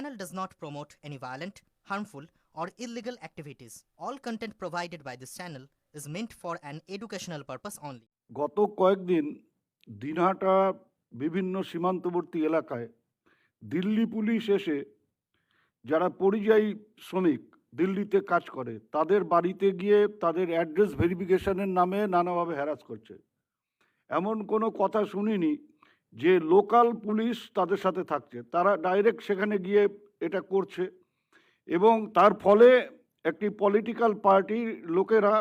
channel does not promote any violent, harmful, or illegal activities. All content provided by this channel is meant for an educational purpose only. গত কয়েকদিন দিনহাটা বিভিন্ন সীমান্তবর্তী এলাকায় Delhi police এসে যারা পরিযায়ী শ্রমিক দিল্লিতে কাজ করে তাদের বাড়িতে গিয়ে তাদের অ্যাড্রেস ভেরিফিকেশনের নামে নানাভাবে হ্যারাস করছে এমন কোনো কথা শুনিনি যে লোকাল পুলিশ তাদের সাথে থাকছে, তারা ডাইরেক্ট সেখানে গিয়ে এটা করছে এবং তার ফলে একটি পলিটিক্যাল পার্টির লোকেরা,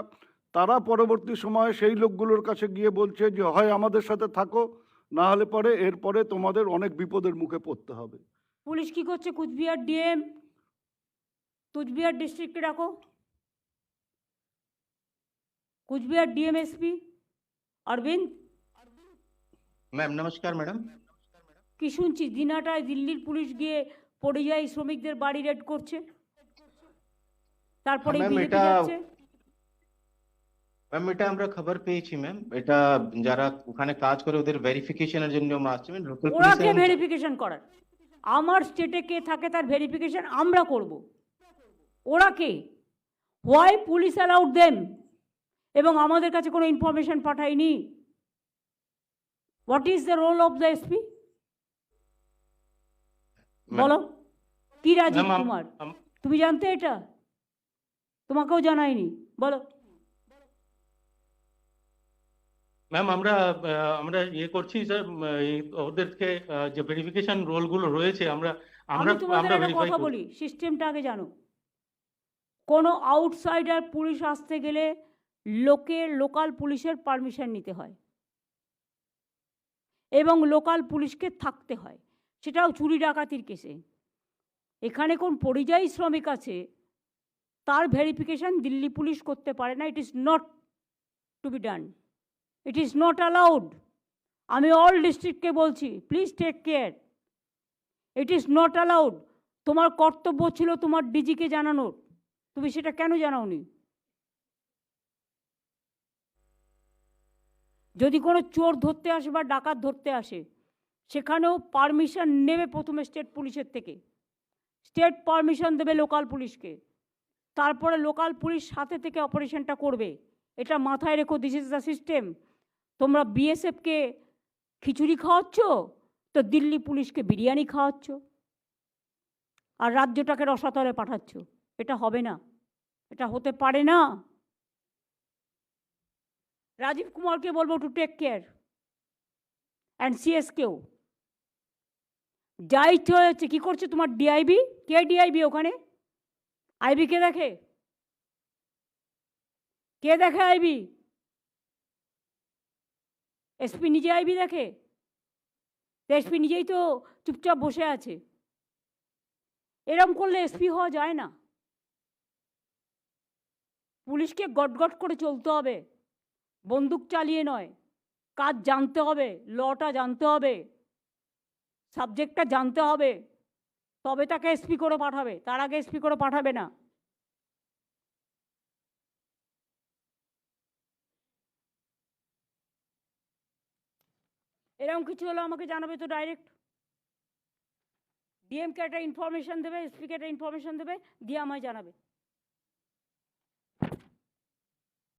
তারা পরবর্তী সময়ে সেই লোকগুলোর কাছে গিয়ে বলছে যে, হয় আমাদের সাথে থাকো, না হলে পরে এরপরে তোমাদের অনেক বিপদের মুখে পড়তে হবে। পুলিশ কি করছে? কুচবিহার ডিএম, কুচবিহার ডিস্ট্রিক্টে রাখো Coochbehar DM SP Arabinda ma'am নমস্কার ম্যাডাম কি শুনছি? দিনাটায় দিল্লির পুলিশ গিয়ে পরিযায়ী শ্রমিকদের বাড়ি রেড করছে। তারপরে বিজেপি যাচ্ছে। ম্যাম এটা আমরা খবর পেয়েছি ম্যাম এটা যারা ওখানে কাজ করে ওদের ভেরিফিকেশনের জন্য আসছে লোকাল ওরা কে ভেরিফিকেশন করার? আমার স্টেটে কে থাকে তার ভেরিফিকেশন আমরা করব। ওরা কে? হোয়াই পুলিশ অ্যালাউড দেন এবং আমাদের কাছে কোনো information পাঠায়নি? What is the role of the SP বলো। কি রাজীব কুমার তুমি জানতে এটা? তোমাকেও জানায়নি বলো। ম্যাম আমরা আমরা ইয়ে করছি স্যার ওদেরকে যে ভেরিফিকেশন রোলগুলো রয়েছে আমরা আমরা আমরা ভেরিফাই কথা বলি সিস্টেমটা আগে জানো। কোনো আউটসাইডার পুলিশ আসতে গেলে লোকের লোকাল পুলিশের পারমিশন নিতে হয়। এবং লোকাল পুলিশকে থাকতে হয়। সেটাও চুরি ডাকাতির কেসে। এখানে কোন পরিযায়ী শ্রমিক আছে, তার ভেরিফিকেশন দিল্লি পুলিশ করতে পারে না। It is not to be done it is not allowed আমি অল ডিস্ট্রিক্টকে বলছি please take care it is not allowed তোমার কর্তব্য ছিল তোমার ডিজিকে জানানোর। তুমি সেটা কেন জানাওনি? যদি কোনো চোর ধরতে আসে বা ডাকাত ধরতে আসে, সেখানেও পারমিশন নেবে প্রথমে স্টেট পুলিশের থেকে। স্টেট পারমিশন দেবে লোকাল পুলিশকে। তারপরে লোকাল পুলিশ সাথে থেকে অপারেশনটা করবে। এটা মাথায় রেখো দিস ইজ দ্য সিস্টেম তোমরা বিএসএফকে খিচুড়ি খাওয়াচ্ছ, তো দিল্লি পুলিশকে বিরিয়ানি খাওয়াচ্ছ, আর রাজ্যটাকে রসাতলে পাঠাচ্ছ। এটা হবে না। এটা হতে পারে না। রাজীব কুমারকে বলব টু টেক কেয়ার অ্যান্ড সিএসকেও যা ইচ্ছে হয়েছে কী করছে তোমার ডিআইবি কে ডিআইবি ওখানে? আইবি কে দেখে? কে দেখে আইবি এসপি নিজে আইবি দেখে? এসপি নিজেই তো চুপচাপ বসে আছে। এরম করলে এসপি হওয়া যায় না। পুলিশকে গটগট করে চলতে হবে। বন্দুক চালিয়ে নয়। কাজ জানতে হবে, লটা জানতে হবে, সাবজেক্টটা জানতে হবে। তবে তাকে এসপি করে পাঠাবে, তার আগে এসপি করে পাঠাবে না। এরকম কিছু হলো আমাকে জানাবে তো ডাইরেক্ট ডিএমকে একটা ইনফরমেশন দেবে এসপিকে একটা ইনফরমেশন দেবে, দিয়ে আমায় জানাবে।